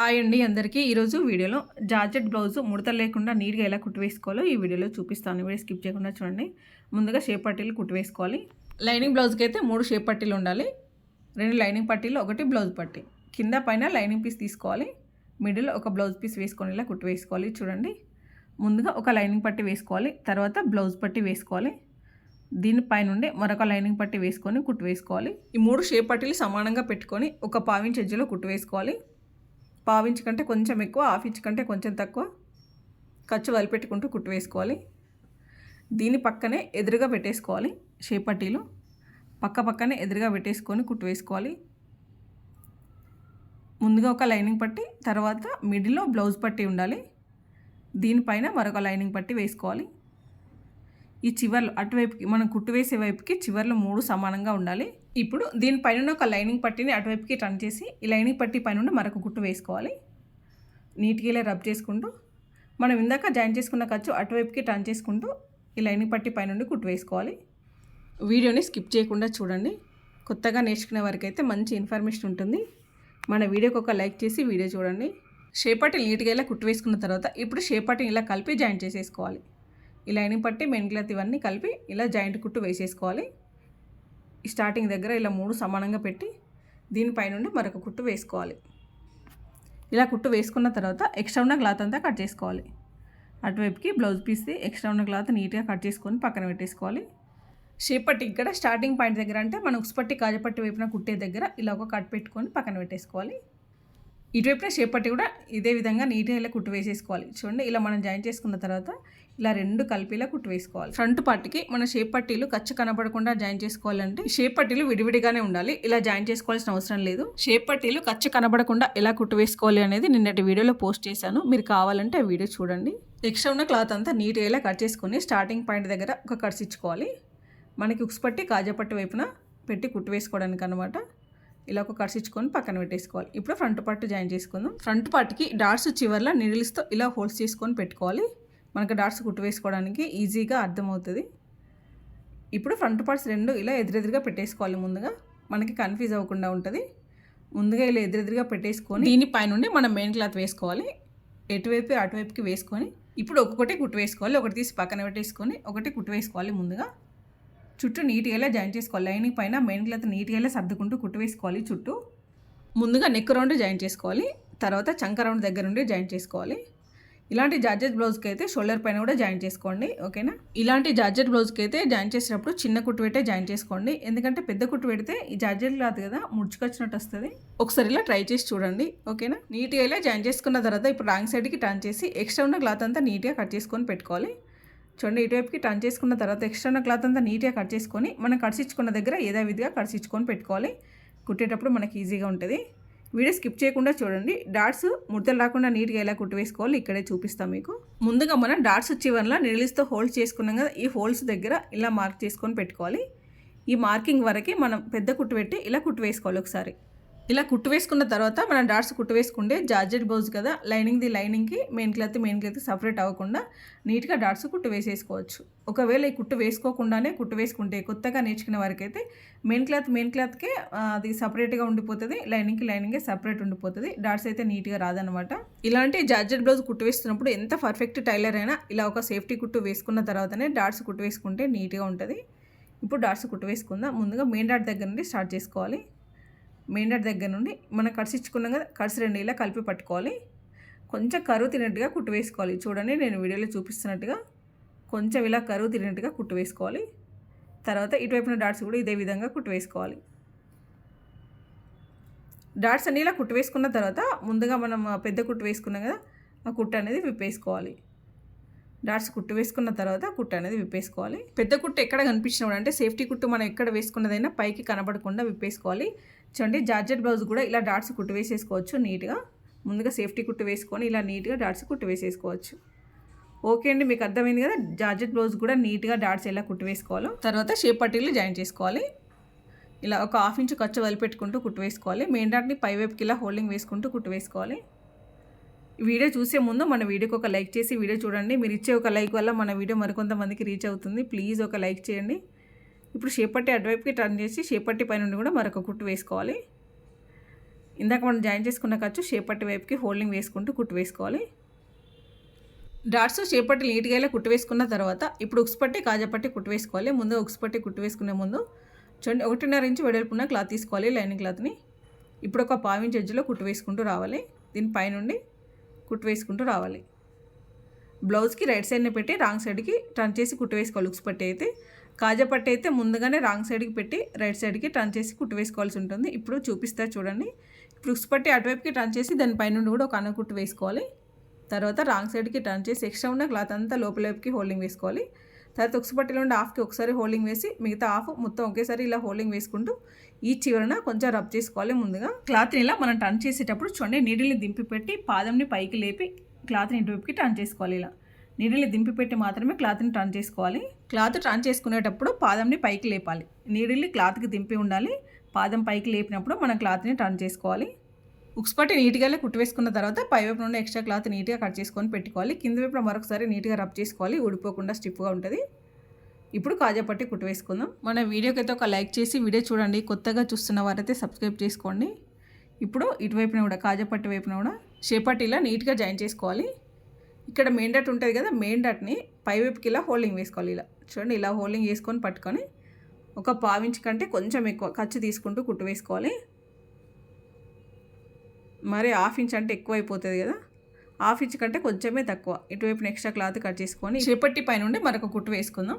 Hi అండి అందరికీ. ఈరోజు వీడియోలో జార్జెట్ బ్లౌజ్ ముడత లేకుండా నీట్గా ఎలా కుట్టు వేసుకోవాలో ఈ వీడియోలో చూపిస్తాను. వీడియో స్కిప్ చేయకుండా చూడండి. ముందుగా షేప్ పట్టీలు కుట్టు వేసుకోవాలి లైనింగ్ బ్లౌజ్కి అయితే మూడు షేప్ పట్టీలు ఉండాలి. రెండు లైనింగ్ పట్టీలు ఒకటి బ్లౌజ్ పట్టీ. కింద పైన లైనింగ్ పీస్ తీసుకోవాలి. మిడిల్ ఒక బ్లౌజ్ పీస్ వేసుకొని ఇలా కుట్టు వేసుకోవాలి చూడండి. ముందుగా ఒక లైనింగ్ పట్టీ వేసుకోవాలి. తర్వాత బ్లౌజ్ పట్టీ వేసుకోవాలి. దీనిపై నుండి మరొక లైనింగ్ పట్టీ వేసుకొని కుట్టు వేసుకోవాలి ఈ మూడు షేప్ పట్టీలు సమానంగా పెట్టుకొని ఒక పావించి ఎజ్జులో కుట్టు వేసుకోవాలి పావించి కంటే కొంచెం ఎక్కువ హాఫ్ ఇంచ్ కంటే కొంచెం తక్కువ ఖర్చు వదిలిపెట్టుకుంటూ కుట్టు వేసుకోవాలి. దీని పక్కనే ఎదురుగా పెట్టేసుకోవాలి షేప్ పట్టీలు పక్క పక్కనే ఎదురుగా పెట్టేసుకొని కుట్టు వేసుకోవాలి. ముందుగా ఒక లైనింగ్ పట్టి తర్వాత మిడిల్లో బ్లౌజ్ పట్టి ఉండాలి. దీనిపైన మరొక లైనింగ్ పట్టి వేసుకోవాలి. ఈ చివర్లో అటువైపుకి మనం కుట్టు వేసే వైపుకి చివర్లో మూడు సమానంగా ఉండాలి. ఇప్పుడు దీనిపైన ఒక లైనింగ్ పట్టిని అటువైపుకి టర్న్ చేసి ఈ లైనింగ్ పట్టి పైన మరొక కుట్టు వేసుకోవాలి. నీట్గా ఇలా రబ్ చేసుకుంటూ మనం ఇందాక జాయిన్ చేసుకున్న ఖర్చు అటువైపుకి టర్న్ చేసుకుంటూ ఈ లైనింగ్ పట్టి పైనుండి కుట్టు వేసుకోవాలి. వీడియోని స్కిప్ చేయకుండా చూడండి. కొత్తగా నేర్చుకునే వారికి అయితే మంచి ఇన్ఫర్మేషన్ ఉంటుంది. మన వీడియోకి ఒక లైక్ చేసి వీడియో చూడండి. షేపట్టి నీట్గా ఇలా కుట్టు వేసుకున్న తర్వాత ఇప్పుడు షేపాటిని ఇలా కలిపి జాయిన్ చేసేసుకోవాలి. ఈ లైనింగ్ పట్టి మెయిన్ క్లాత్ ఇవన్నీ కలిపి ఇలా జాయింట్ కుట్టు వేసేసుకోవాలి. స్టార్టింగ్ దగ్గర ఇలా మూడు సమానంగా పెట్టి దీనిపైనుండి మరొక కుట్టు వేసుకోవాలి. ఇలా కుట్టు వేసుకున్న తర్వాత ఎక్స్ట్రా ఉన్న క్లాత్ అంతా కట్ చేసుకోవాలి. అటువైపుకి బ్లౌజ్ పీస్ ఎక్స్ట్రా ఉన్న క్లాత్ నీట్గా కట్ చేసుకొని పక్కన పెట్టేసుకోవాలి. షేప్ పట్టి ఇక్కడ స్టార్టింగ్ పాయింట్ దగ్గర అంటే మనం ఉక్స్పట్టి కాజపట్టి వైపున కుట్టే దగ్గర ఇలా ఒక కట్ పెట్టుకొని పక్కన పెట్టేసుకోవాలి. ఇటువైపున షేప్ పట్టి కూడా ఇదే విధంగా నీట్గా ఇలా కుట్టు వేసేసుకోవాలి. చూడండి ఇలా మనం జాయిన్ చేసుకున్న తర్వాత ఇలా రెండు కలిపిలా కుట్టు వేసుకోవాలి. ఫ్రంట్ పార్ట్కి మన షేప్ పట్టీలు ఖర్చు కనబడకుండా జాయిన్ చేసుకోవాలంటే షేప్ పట్టీలు విడివిడిగానే ఉండాలి. ఇలా జాయిన్ చేసుకోవాల్సిన అవసరం లేదు. షేప్ పట్టీలు ఖర్చు కనబడకుండా ఎలా కుట్టు వేసుకోవాలి అనేది నిన్నటి వీడియోలో పోస్ట్ చేశాను. మీరు కావాలంటే ఆ వీడియో చూడండి. ఎక్స్ట్రా ఉన్న క్లాత్ అంతా నీట్గా ఇలా కట్ చేసుకొని స్టార్టింగ్ పాయింట్ దగ్గర ఒక కట్స్ ఇచ్చుకోవాలి. మనకి ఉక్స్ పట్టి కాజపట్టి వైపున పెట్టి కుట్టు వేసుకోవడానికి అనమాట ఇలా ఒక కట్స్ ఇచ్చుకొని పక్కన పెట్టేసుకోవాలి. ఇప్పుడు ఫ్రంట్ పార్ట్ జాయిన్ చేసుకుందాం. ఫ్రంట్ పార్ట్కి డాట్స్ చివర్లో నిడిల్స్తో ఇలా హోల్స్ చేసుకొని పెట్టుకోవాలి. మనకు డాట్స్ కుట్టు వేసుకోవడానికి ఈజీగా అర్థమవుతుంది. ఇప్పుడు ఫ్రంట్ పార్ట్స్ రెండు ఇలా ఎదురెదురుగా పెట్టేసుకోవాలి ముందుగా. మనకి కన్ఫ్యూజ్ అవ్వకుండా ఉంటుంది. ముందుగా ఇలా ఎదురెదురుగా పెట్టేసుకొని దీనిపైనుండి మనం మెయిన్ క్లాత్ వేసుకోవాలి. ఎటువైపు అటువైపుకి వేసుకొని ఇప్పుడు ఒక్కొక్కటి కుట్టు వేసుకోవాలి. ఒకటి తీసి పక్కన పెట్టేసుకొని ఒకటి కుట్టు వేసుకోవాలి ముందుగా. చుట్టూ నీట్గా జాయిన్ చేసుకోవాలి. లైనింగ్ పైన మెయిన్ క్లాత్ నీట్గా సర్దుకుంటూ కుట్టు వేసుకోవాలి చుట్టూ. ముందుగా నెక్ రౌండ్ జాయిన్ చేసుకోవాలి. తర్వాత చంక రౌండ్ దగ్గర నుండి జాయిన్ చేసుకోవాలి. ఇలాంటి జార్జెట్ బ్లౌజ్కి అయితే షోల్డర్ పైన కూడా జాయిన్ చేసుకోండి. ఓకేనా ఇలాంటి జార్జెట్ బ్లౌజ్కి అయితే జాయిన్ చేసేటప్పుడు చిన్న కుట్టు పెట్టే జాయిన్ చేసుకోండి. ఎందుకంటే పెద్ద కుట్టు పెడితే ఈ జార్జెట్ క్లాత్ కదా ముడుచుకొచ్చినట్టు వస్తుంది. ఒకసారి ఇలా ట్రై చేసి చూడండి. ఓకేనా నీట్గా ఇలా జాయిన్ చేసుకున్న తర్వాత ఇప్పుడు రాంగ్ సైడ్కి టర్న్ చేసి ఎక్స్ట్రా ఉన్న క్లాత్ అంతా నీట్గా కట్ చేసుకొని పెట్టుకోవాలి. చూడండి ఇటువైపుకి టర్న్ చేసుకున్న తర్వాత ఎక్స్ట్రా ఉన్న క్లాత్ అంతా నీట్గా కట్ చేసుకొని మనం కడిచిచ్చుకున్న దగ్గర ఏదో విధిగా కడిచిచ్చుకొని పెట్టుకోవాలి. కుట్టేటప్పుడు మనకి ఈజీగా ఉంటుంది. వీడియో స్కిప్ చేయకుండా చూడండి. డాట్స్ ముడతలు రాకుండా నీట్గా ఎలా కుట్టు వేసుకోవాలి ఇక్కడే చూపిస్తాం మీకు. ముందుగా మనం డాట్స్ చివరిలో నిడిలిస్తో హోల్డ్ చేసుకున్నాం కదా ఈ హోల్స్ దగ్గర ఇలా మార్క్ చేసుకొని పెట్టుకోవాలి. ఈ మార్కింగ్ వరకు మనం పెద్ద కుట్టు పెట్టి ఇలా కుట్టు వేసుకోవాలి ఒకసారి. ఇలా కుట్టు వేసుకున్న తర్వాత మనం డాట్స్ కుట్టు వేసుకుంటే జార్జెట్ బ్లౌజ్ కదా లైనింగ్ది లైనింగ్కి main cloth main cloth separate అవ్వకుండా నీట్గా డాట్స్ కుట్టు వేసేసుకోవచ్చు. ఒకవేళ ఈ కుట్టు వేసుకోకుండానే కుట్టు వేసుకుంటే కొత్తగా నేర్చుకునే వారికి అయితే మెయిన్ క్లాత్ మెయిన్ క్లాత్కే అది సపరేట్గా ఉండిపోతుంది లైనింగ్కి లైనింగే సపరేట్ ఉండిపోతుంది డాట్స్ అయితే నీట్గా రాదనమాట ఇలాంటి జార్జెట్ బ్లౌజ్ కుట్టు వేస్తున్నప్పుడు ఎంత పర్ఫెక్ట్ టైలర్ అయినా ఇలా ఒక సేఫ్టీ కుట్టు వేసుకున్న తర్వాతనే డాట్స్ కుట్టు వేసుకుంటే నీట్గా ఉంటుంది. ఇప్పుడు డాట్స్ కుట్టు వేసుకుందాం ముందుగా మెయిన్ డాట్ దగ్గర నుండి స్టార్ట్ చేసుకోవాలి. మెయిన్ దగ్గర నుండి మనం కడిసిచ్చుకున్నాం కదా కడిసి రెండు ఇలా కలిపి పట్టుకోవాలి. కొంచెం కరువు తినట్టుగా కుట్టు వేసుకోవాలి. చూడండి నేను వీడియోలో చూపిస్తున్నట్టుగా కొంచెం ఇలా కరువు తినట్టుగా కుట్టు వేసుకోవాలి. తర్వాత ఇటువైపున డాట్స్ కూడా ఇదే విధంగా కుట్టు వేసుకోవాలి. డాట్స్ అన్ని ఇలా కుట్టు వేసుకున్న తర్వాత ముందుగా మనం పెద్ద కుట్టు వేసుకున్నాం కదా ఆ కుట్టు అనేది విప్పేసుకోవాలి. డాట్స్ కుట్టు వేసుకున్న తర్వాత కుట్టు అనేది విప్పేసుకోవాలి. పెద్ద కుట్టు ఎక్కడ కనిపించినప్పుడు అంటే సేఫ్టీ కుట్టు మనం ఎక్కడ వేసుకున్నదైనా పైకి కనబడకుండా విప్పేసుకోవాలి. చూడండి జార్జెట్ బ్లౌజ్ కూడా ఇలా డాట్స్ కుట్టు వేసేసుకోవచ్చు నీట్గా. ముందుగా సేఫ్టీ కుట్టు వేసుకొని ఇలా నీట్గా డాట్స్ కుట్టు వేసేసుకోవచ్చు. ఓకే అండి మీకు అర్థమైంది కదా? జార్జెట్ బ్లౌజ్ కూడా నీట్గా డాట్స్ ఎలా కుట్టు వేసుకోవాలో. తర్వాత షేప్ పట్టీలు జాయిన్ చేసుకోవాలి. ఇలా ఒక హాఫ్ ఇంచ్ ఖర్చు వదిలిపెట్టుకుంటూ కుట్టు వేసుకోవాలి. మెయిన్ డాట్ని పై వైపుకి ఇలా హోల్డింగ్ వేసుకుంటూ కుట్టు వేసుకోవాలి. వీడియో చూసే ముందు మన వీడియోకి ఒక లైక్ చేసి వీడియో చూడండి. మీరు ఇచ్చే ఒక లైక్ వల్ల మన వీడియో మరికొంతమందికి రీచ్ అవుతుంది. ప్లీజ్ ఒక లైక్ చేయండి. ఇప్పుడు షేపట్టి అటువైపుకి టర్న్ చేసి షేపట్టి పై నుండి కూడా మరొక కుట్టు వేసుకోవాలి. ఇందాక మనం జాయిన్ చేసుకున్న ఖర్చు షేపట్టి వైపుకి హోల్డింగ్ వేసుకుంటూ కుట్టు వేసుకోవాలి. డాట్స్ షేపట్టి నీట్గా ఇలా కుట్టు వేసుకున్న తర్వాత ఇప్పుడు ఉక్సుపట్టి కాజపట్టి కాజాపట్టి కుట్టు వేసుకోవాలి. ముందు ఉక్సుపట్టి కుట్టు వేసుకునే ముందు చూడండి ఒకటిన్నర ఇంచు వెడల్పున్న క్లాత్ తీసుకోవాలి లైనింగ్ క్లాత్ని. ఇప్పుడు ఒక పావించి ఎడ్జ్లో కుట్టు వేసుకుంటూ రావాలి. దీని పైనుండి కుట్టు వేసుకుంటూ రావాలి. బ్లౌజ్కి రైట్ సైడ్ని పెట్టి రాంగ్ సైడ్కి టర్న్ చేసి కుట్టు వేసుకోవాలి. ఉక్స్ పట్టి అయితే కాజా పట్టి అయితే ముందుగానే రాంగ్ సైడ్కి పెట్టి రైట్ సైడ్కి టర్న్ చేసి కుట్టు వేసుకోవాల్సి ఉంటుంది. ఇప్పుడు చూపిస్తా చూడండి. ఇప్పుడు ఉక్స్ పట్టి అటువైపుకి టర్న్ చేసి దాని పైన కూడా ఒక అన్న కుట్టు వేసుకోవాలి. తర్వాత రాంగ్ సైడ్కి టర్న్ చేసి ఎక్స్ట్రా ఉన్న క్లాత్ అంతా లోపల వైపుకి హోల్డింగ్ వేసుకోవాలి. తర్వాత ఉక్స్ పట్టీలో ఉండే హాఫ్కి ఒకసారి హోల్డింగ్ వేసి మిగతా హాఫ్ మొత్తం ఒకేసారి ఇలా హోల్డింగ్ వేసుకుంటూ ఈ చివరన కొంచెం రబ్ చేసుకోవాలి ముందుగా. క్లాత్ని ఇలా మనం టర్న్ చేసేటప్పుడు చూడండి నీడిల్ని దింపి పెట్టి పాదంని పైకి లేపి క్లాత్ని ఇటువైపుకి టర్న్ చేసుకోవాలి ఇలా. నీడిల్ని దింపి పెట్టి మాత్రమే క్లాత్ని టర్న్ చేసుకోవాలి. క్లాత్ టర్న్ చేసుకునేటప్పుడు పాదంని పైకి లేపాలి. నీడిల్ని క్లాత్కి దింపి ఉండాలి. పాదం పైకి లేపినప్పుడు మనం క్లాత్ని టర్న్ చేసుకోవాలి. ఉక్స్ పట్టి నీట్గా కుట్టు వేసుకున్న తర్వాత పైవైపు నుండి ఎక్స్ట్రా క్లాత్ నీట్గా కట్ చేసుకొని పెట్టుకోవాలి. కింద వైపు మరొకసారి నీట్గా రబ్ చేసుకోవాలి. ఊడిపోకుండా స్టిఫ్గా ఉంటుంది. ఇప్పుడు కాజా పట్టి కుట్టు వేసుకుందాం మన వీడియోకి అయితే ఒక లైక్ చేసి వీడియో చూడండి. కొత్తగా చూస్తున్న వారైతే సబ్స్క్రైబ్ చేసుకోండి. ఇప్పుడు ఇటువైపున కూడా కాజా పట్టి వైపున కూడా షేపట్టిలా నీట్గా జాయిన్ చేసుకోవాలి. ఇక్కడ మెయిన్ డట్ ఉంటుంది కదా మెయిన్ డట్ని పైవైపుకి ఇలా హోల్డింగ్ వేసుకోవాలి ఇలా. చూడండి ఇలా హోల్డింగ్ వేసుకొని పట్టుకొని ఒక పావించి కంటే కొంచెం ఎక్కువ ఖర్చు తీసుకుంటూ కుట్టు వేసుకోవాలి మరి హాఫ్ ఇంచ్ అంటే ఎక్కువ అయిపోతుంది కదా? హాఫ్ ఇంచ్ కంటే కొంచెమే తక్కువ. ఇటువైపు ఎక్స్ట్రా క్లాత్ కట్ చేసుకొని చేపట్టి పైన ఉండి మరొక కుట్టు వేసుకుందాం.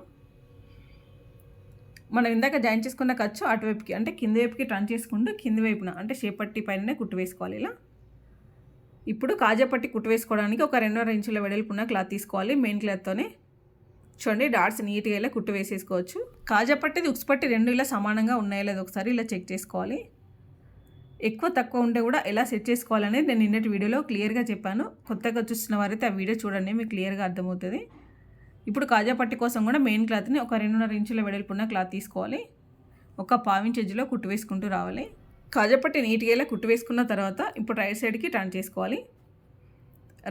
మనం ఇందాక జాయిన్ చేసుకున్న ఖర్చు అటువైపుకి అంటే కింది వైపుకి టర్న్ చేసుకుంటూ కింది వైపున అంటే చేపట్టి పైననే కుట్టు వేసుకోవాలి ఇలా. ఇప్పుడు కాజాపట్టి కుట్టు వేసుకోవడానికి ఒక రెండున్నర ఇంచుల వెడల్పున్న క్లాత్ తీసుకోవాలి. మెయిన్ క్లాత్తోనే చూడండి డాట్స్ నీట్గా ఇలా కుట్టు వేసేసుకోవచ్చు. కాజాపట్టిది ఉక్స్పట్టి రెండు ఇలా సమానంగా ఉన్నాయో లేదో ఒకసారి ఇలా చెక్ చేసుకోవాలి. ఎక్కువ తక్కువ ఉంటే కూడా ఎలా సెట్ చేసుకోవాలనేది నేను నిన్నటి వీడియోలో క్లియర్గా చెప్పాను. కొత్తగా చూస్తున్న వారైతే ఆ వీడియో చూడండి మీకు క్లియర్గా అర్థమవుతుంది. ఇప్పుడు కాజా పట్టి కోసం కూడా మెయిన్ క్లాత్ని ఒక రెండున్నర ఇంచుల వెడల్పున్న క్లాత్ తీసుకోవాలి. ఒక పావించ్ ఎజ్లో కుట్టు వేసుకుంటూ రావాలి. కాజాపట్టి నీట్గా ఇలా కుట్టు వేసుకున్న తర్వాత ఇప్పుడు రైట్ సైడ్కి టర్న్ చేసుకోవాలి.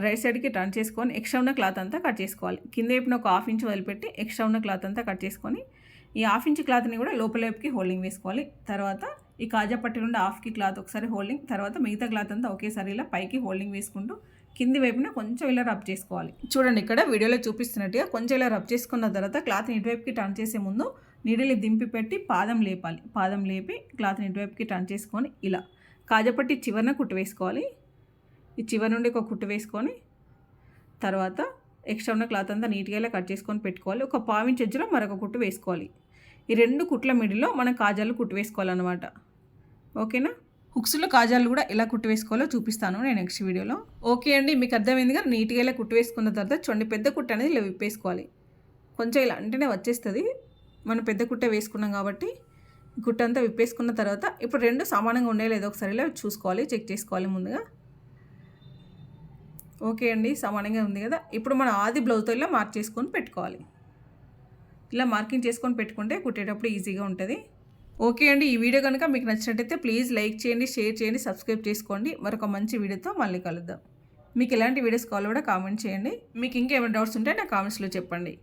రైట్ సైడ్కి టర్న్ చేసుకొని ఎక్స్ట్రా ఉన్న క్లాత్ అంతా కట్ చేసుకోవాలి. కింద వైపున ఒక హాఫ్ ఇంచ్ వదిలిపెట్టి ఎక్స్ట్రా ఉన్న క్లాత్ అంతా కట్ చేసుకొని ఈ హాఫ్ ఇంచ్ క్లాత్ని కూడా లోపల వైపుకి హోల్డింగ్ వేసుకోవాలి. తర్వాత ఈ కాజా పట్టి నుండి హాఫ్కి క్లాత్ ఒకసారి హోల్డింగ్ తర్వాత మిగతా క్లాత్ అంతా ఒకేసారి ఇలా పైకి హోల్డింగ్ వేసుకుంటూ కింది వైపున కొంచెం ఇలా రబ్ చేసుకోవాలి. చూడండి ఇక్కడ వీడియోలో చూపిస్తున్నట్టుగా కొంచెం ఇలా రబ్ చేసుకున్న తర్వాత క్లాత్ని ఇటువైపుకి టర్న్ చేసే ముందు నీడిని దింపి పెట్టి పాదం లేపాలి. పాదం లేపి క్లాత్ని ఇటువైపుకి టర్న్ చేసుకొని ఇలా కాజపట్టి చివరిన కుట్టు వేసుకోవాలి. ఈ చివరి నుండి ఒక కుట్టు వేసుకొని తర్వాత ఎక్స్ట్రా ఉన్న క్లాత్ అంతా నీట్గా ఇలా కట్ చేసుకొని పెట్టుకోవాలి. ఒక పావించి ఎజ్జులో మరొక కుట్టు వేసుకోవాలి. ఈ రెండు కుట్ల మిడిలో మనం కాజాలు కుట్టు వేసుకోవాలన్నమాట. ఓకేనా? హుక్స్లో కాజాలు కూడా ఎలా కుట్టివేసుకోవాలో చూపిస్తాను నేను నెక్స్ట్ వీడియోలో. ఓకే అండి మీకు అర్థమైందిగా నీట్గా ఇలా కుట్టివేసుకున్న తర్వాత చూడండి పెద్ద కుట్ట అనేది ఇలా విప్పేసుకోవాలి. కొంచెం ఇలా అంటేనే వచ్చేస్తుంది. మనం పెద్ద కుట్ట వేసుకున్నాం కాబట్టి కుట్ట అంతా విప్పేసుకున్న తర్వాత ఇప్పుడు రెండు సమానంగా ఉండేలేదు ఒకసారి ఇలా చూసుకోవాలి చెక్ చేసుకోవాలి ముందుగా. ఓకే అండి సమానంగా ఉంది కదా? ఇప్పుడు మనం ఆది బ్లౌజ్తో ఇలా మార్క్ చేసుకొని పెట్టుకోవాలి. ఇలా మార్కింగ్ చేసుకొని పెట్టుకుంటే కుట్టేటప్పుడు ఈజీగా ఉంటుంది. ఓకే అండి ఈ వీడియో కనుక మీకు నచ్చినట్టయితే ప్లీజ్ లైక్ చేయండి షేర్ చేయండి సబ్స్క్రైబ్ చేసుకోండి. మరొక మంచి వీడియోతో మళ్ళీ కలుద్దాం. మీకు ఎలాంటి వీడియోస్ కావాలో కూడా కామెంట్ చేయండి. మీకు ఇంకేమైనా డౌట్స్ ఉంటే నా కామెంట్స్లో చెప్పండి.